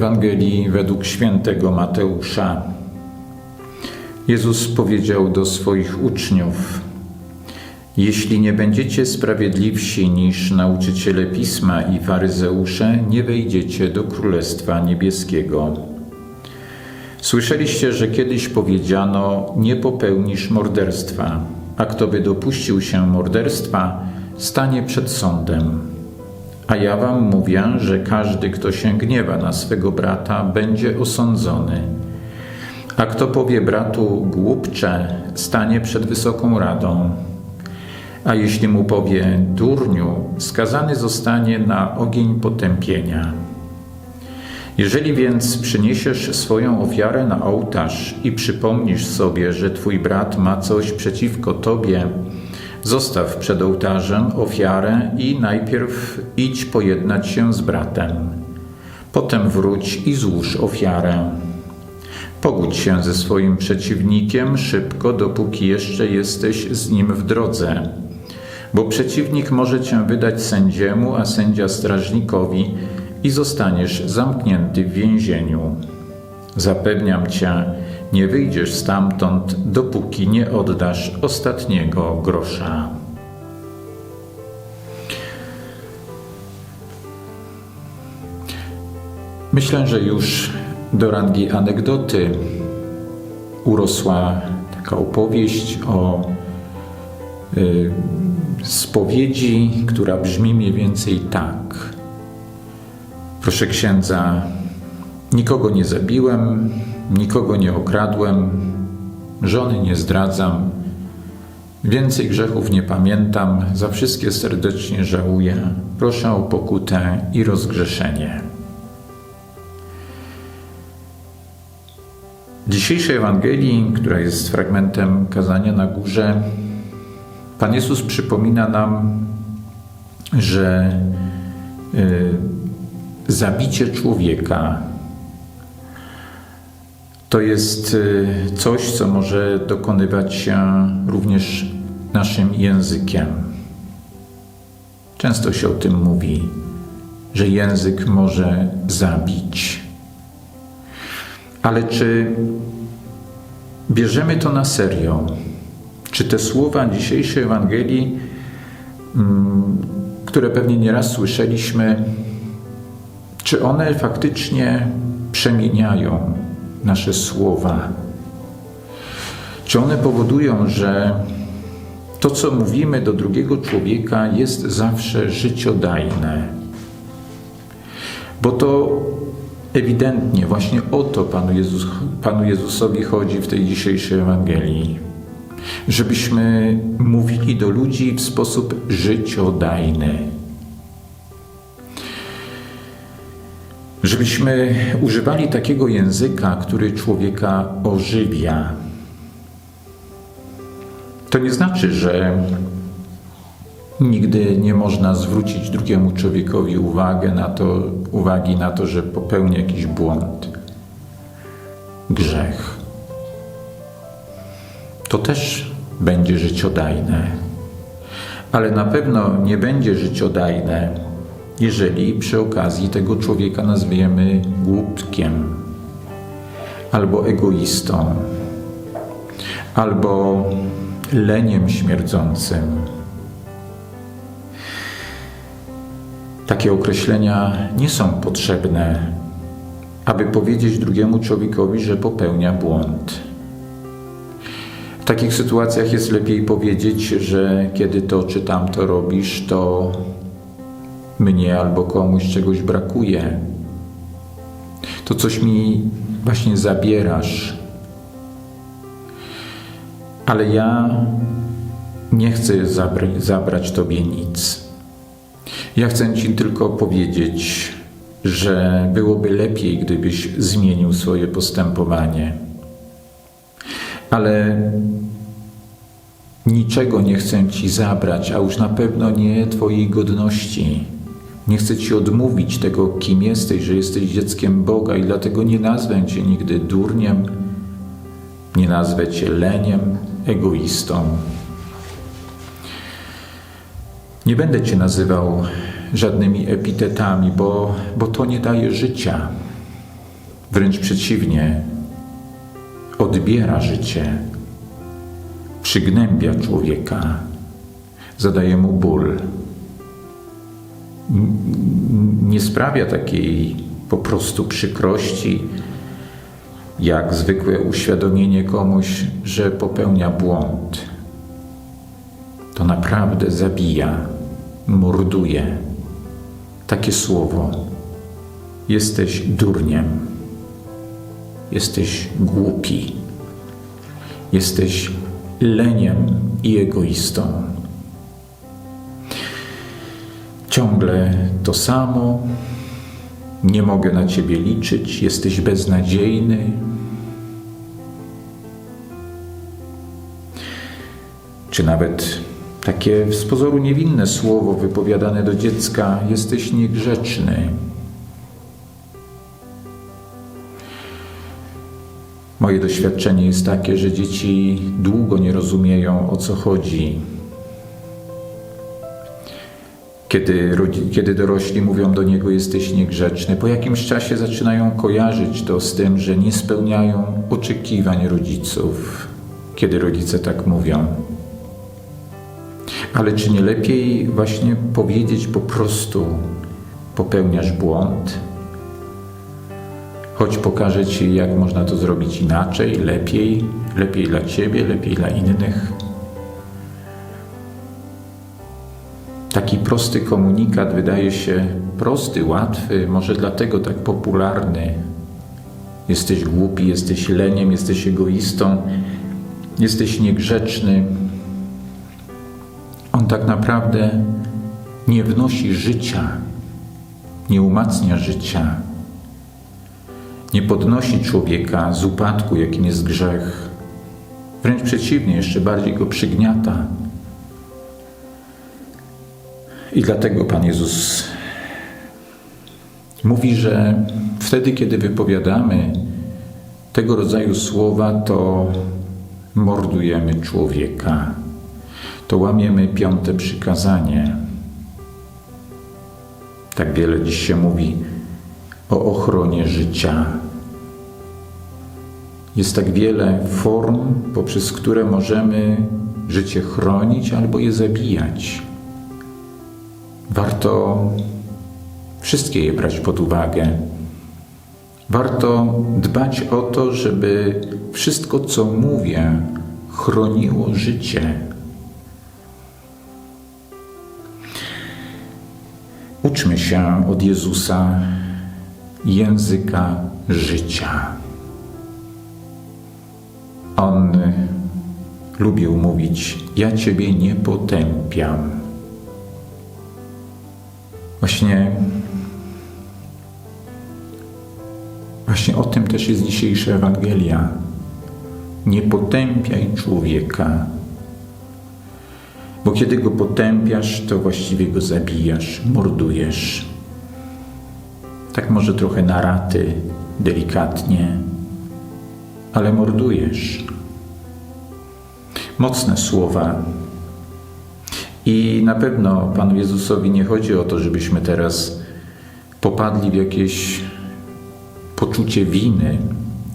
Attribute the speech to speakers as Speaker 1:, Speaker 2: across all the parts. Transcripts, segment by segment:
Speaker 1: Ewangelii według świętego Mateusza. Jezus powiedział do swoich uczniów: Jeśli nie będziecie sprawiedliwsi niż nauczyciele pisma i faryzeusze, nie wejdziecie do Królestwa Niebieskiego. Słyszeliście, że kiedyś powiedziano: Nie popełnisz morderstwa, a kto by dopuścił się morderstwa, stanie przed sądem. A ja wam mówię, że każdy, kto się gniewa na swego brata, będzie osądzony. A kto powie bratu głupcze, stanie przed wysoką radą. A jeśli mu powie durniu, skazany zostanie na ogień potępienia. Jeżeli więc przyniesiesz swoją ofiarę na ołtarz i przypomnisz sobie, że twój brat ma coś przeciwko tobie, Zostaw przed ołtarzem ofiarę i najpierw idź pojednać się z bratem. Potem wróć i złóż ofiarę. Pogódź się ze swoim przeciwnikiem szybko, dopóki jeszcze jesteś z nim w drodze, bo przeciwnik może cię wydać sędziemu, a sędzia strażnikowi i zostaniesz zamknięty w więzieniu. Zapewniam cię, nie wyjdziesz stamtąd, dopóki nie oddasz ostatniego grosza. Myślę, że już do rangi anegdoty urosła taka opowieść o y, spowiedzi, która brzmi mniej więcej tak. Proszę księdza, nikogo nie zabiłem, nikogo nie okradłem, żony nie zdradzam, więcej grzechów nie pamiętam, za wszystkie serdecznie żałuję. Proszę o pokutę i rozgrzeszenie. W dzisiejszej Ewangelii, która jest fragmentem kazania na górze, Pan Jezus przypomina nam, że y, zabicie człowieka to jest y, coś, co może dokonywać się również naszym językiem. Często się o tym mówi, że język może zabić. Ale czy bierzemy to na serio? Czy te słowa dzisiejszej Ewangelii, mm, które pewnie nieraz słyszeliśmy, czy one faktycznie przemieniają nasze słowa? Czy one powodują, że to, co mówimy do drugiego człowieka, jest zawsze życiodajne? Bo to ewidentnie właśnie o to Panu, Jezus, Panu Jezusowi chodzi w tej dzisiejszej Ewangelii. Żebyśmy mówili do ludzi w sposób życiodajny żebyśmy używali takiego języka, który człowieka ożywia. To nie znaczy, że nigdy nie można zwrócić drugiemu człowiekowi uwagę na to, uwagi na to, że popełni jakiś błąd, grzech. To też będzie życiodajne, ale na pewno nie będzie życiodajne jeżeli przy okazji tego człowieka nazwiemy głupkiem, albo egoistą, albo leniem śmierdzącym. Takie określenia nie są potrzebne, aby powiedzieć drugiemu człowiekowi, że popełnia błąd. W takich sytuacjach jest lepiej powiedzieć, że kiedy to czy tamto robisz, to mnie albo komuś czegoś brakuje, to coś mi właśnie zabierasz. Ale ja nie chcę zabra zabrać Tobie nic. Ja chcę Ci tylko powiedzieć, że byłoby lepiej, gdybyś zmienił swoje postępowanie. Ale niczego nie chcę Ci zabrać, a już na pewno nie Twojej godności. Nie chcę Ci odmówić tego, kim jesteś, że jesteś dzieckiem Boga i dlatego nie nazwę Cię nigdy durniem, nie nazwę Cię leniem, egoistą. Nie będę Cię nazywał żadnymi epitetami, bo, bo to nie daje życia. Wręcz przeciwnie, odbiera życie, przygnębia człowieka, zadaje mu ból. Nie sprawia takiej po prostu przykrości, jak zwykłe uświadomienie komuś, że popełnia błąd. To naprawdę zabija, morduje. Takie słowo. Jesteś durniem. Jesteś głupi. Jesteś leniem i egoistą. Ciągle to samo. Nie mogę na ciebie liczyć. Jesteś beznadziejny. Czy nawet takie z pozoru niewinne słowo wypowiadane do dziecka: Jesteś niegrzeczny. Moje doświadczenie jest takie, że dzieci długo nie rozumieją o co chodzi. Kiedy, kiedy dorośli mówią do niego, jesteś niegrzeczny, po jakimś czasie zaczynają kojarzyć to z tym, że nie spełniają oczekiwań rodziców, kiedy rodzice tak mówią. Ale czy nie lepiej właśnie powiedzieć po prostu, popełniasz błąd? Choć pokażę Ci, jak można to zrobić inaczej, lepiej, lepiej dla Ciebie, lepiej dla innych. Taki prosty komunikat wydaje się prosty, łatwy, może dlatego tak popularny. Jesteś głupi, jesteś leniem, jesteś egoistą, jesteś niegrzeczny. On tak naprawdę nie wnosi życia, nie umacnia życia, nie podnosi człowieka z upadku, jakim jest grzech. Wręcz przeciwnie, jeszcze bardziej go przygniata. I dlatego Pan Jezus mówi, że wtedy, kiedy wypowiadamy tego rodzaju słowa, to mordujemy człowieka, to łamiemy piąte przykazanie. Tak wiele dziś się mówi o ochronie życia. Jest tak wiele form, poprzez które możemy życie chronić albo je zabijać. Warto wszystkie je brać pod uwagę. Warto dbać o to, żeby wszystko, co mówię, chroniło życie. Uczmy się od Jezusa języka życia. On lubił mówić: Ja Ciebie nie potępiam. Właśnie, właśnie o tym też jest dzisiejsza Ewangelia. Nie potępiaj człowieka, bo kiedy go potępiasz, to właściwie go zabijasz, mordujesz. Tak może trochę na raty, delikatnie, ale mordujesz. Mocne słowa. I na pewno Panu Jezusowi nie chodzi o to, żebyśmy teraz popadli w jakieś poczucie winy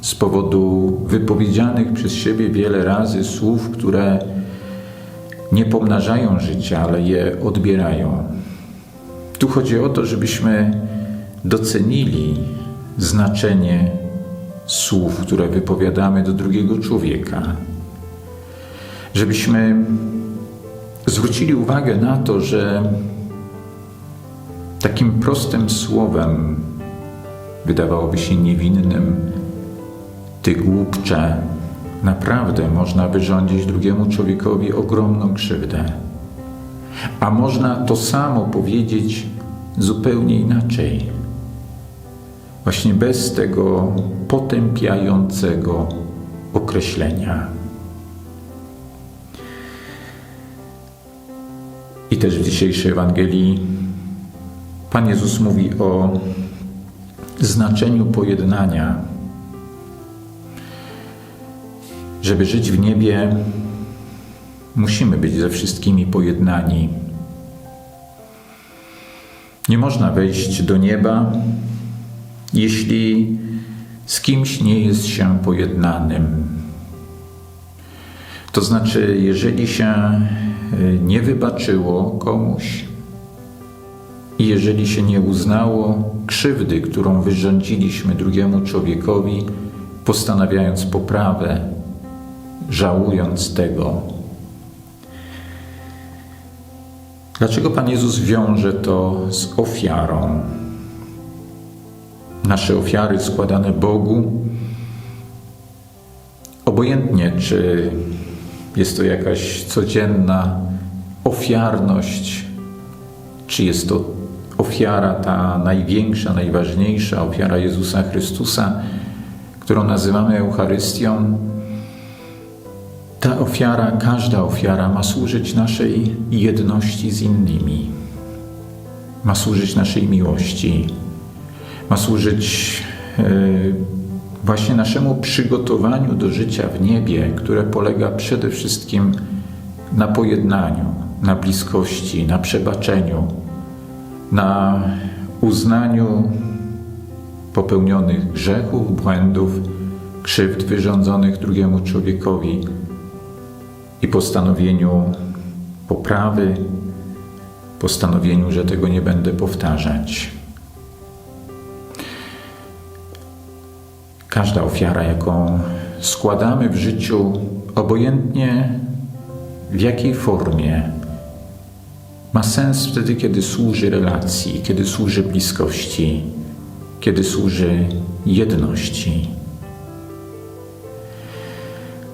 Speaker 1: z powodu wypowiedzianych przez siebie wiele razy słów, które nie pomnażają życia, ale je odbierają. Tu chodzi o to, żebyśmy docenili znaczenie słów, które wypowiadamy do drugiego człowieka. Żebyśmy zwrócili uwagę na to, że takim prostym słowem, wydawałoby się niewinnym, ty głupcze, naprawdę można wyrządzić drugiemu człowiekowi ogromną krzywdę. A można to samo powiedzieć zupełnie inaczej. Właśnie bez tego potępiającego określenia. I też w dzisiejszej Ewangelii Pan Jezus mówi o znaczeniu pojednania. Żeby żyć w niebie, musimy być ze wszystkimi pojednani. Nie można wejść do nieba, jeśli z kimś nie jest się pojednanym. To znaczy, jeżeli się nie wybaczyło komuś i jeżeli się nie uznało krzywdy, którą wyrządziliśmy drugiemu człowiekowi, postanawiając poprawę, żałując tego, Dlaczego Pan Jezus wiąże to z ofiarą? Nasze ofiary składane Bogu, obojętnie czy jest to jakaś codzienna ofiarność, czy jest to ofiara ta największa, najważniejsza, ofiara Jezusa Chrystusa, którą nazywamy Eucharystią, ta ofiara, każda ofiara ma służyć naszej jedności z innymi, ma służyć naszej miłości, ma służyć e, właśnie naszemu przygotowaniu do życia w niebie, które polega przede wszystkim na pojednaniu, na bliskości, na przebaczeniu, na uznaniu popełnionych grzechów, błędów, krzywd wyrządzonych drugiemu człowiekowi i postanowieniu poprawy, postanowieniu, że tego nie będę powtarzać. Każda ofiara, jaką składamy w życiu, obojętnie w jakiej formie, ma sens wtedy, kiedy służy relacji, kiedy służy bliskości, kiedy służy jedności.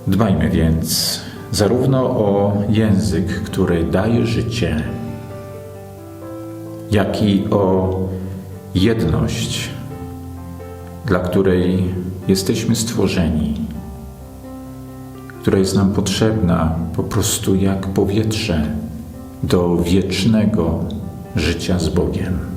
Speaker 1: Dbajmy więc zarówno o język, który daje życie, jak i o jedność, dla której jesteśmy stworzeni, która jest nam potrzebna po prostu jak powietrze do wiecznego życia z Bogiem.